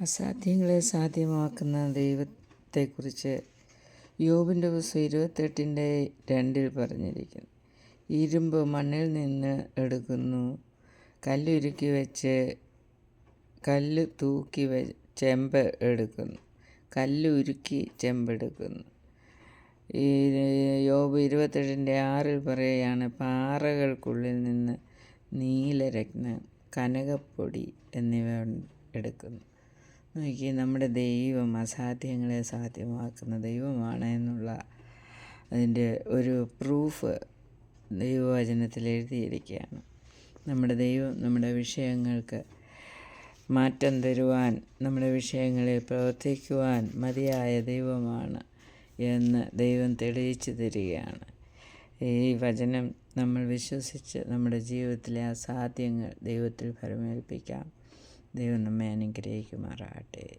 അസാധ്യങ്ങളെ സാധ്യമാക്കുന്ന ദൈവത്തെക്കുറിച്ച് യോബിന്റെ പുസ്തകം ഇരുപത്തെട്ടിന്റെ രണ്ടിൽ പറഞ്ഞിരിക്കുന്നു. ഇരുമ്പ് മണ്ണിൽ നിന്ന് എടുക്കുന്നു. കല്ലുരുക്കി വെച്ച് കല്ല് തൂക്കി വെ ചെമ്പ് എടുക്കുന്നു. കല്ലുരുക്കി ചെമ്പെടുക്കുന്നു ഈ യോബ് ഇരുപത്തെട്ടിന്റെ ആറിൽ പറയുകയാണ് പാറകൾക്കുള്ളിൽ നിന്ന് നീലരത്നം കനകപ്പൊടി എന്നിവ എടുക്കുന്നു. നോക്കി നമ്മുടെ ദൈവം അസാധ്യങ്ങളെ സാധ്യമാക്കുന്ന ദൈവമാണ് എന്നുള്ള അതിന്റെ ഒരു പ്രൂഫ് ദൈവവചനത്തിൽ എഴുതിയിരിക്കുകയാണ്. നമ്മുടെ ദൈവം നമ്മുടെ വിഷയങ്ങൾക്ക് മാറ്റം തരുവാൻ നമ്മുടെ വിഷയങ്ങളിൽ പ്രവർത്തിക്കുവാൻ മതിയായ ദൈവമാണ് എന്ന് ദൈവം തെളിയിച്ചു തരികയാണ്. ഈ വചനം നമ്മൾ വിശ്വസിച്ച് നമ്മുടെ ജീവിതത്തിലെ അസാധ്യങ്ങൾ ദൈവത്തിൽ ഫലമേൽപ്പിക്കാം ദൈവം നമ്മെ അനുഗ്രഹിക്കുമാറാകട്ടെ.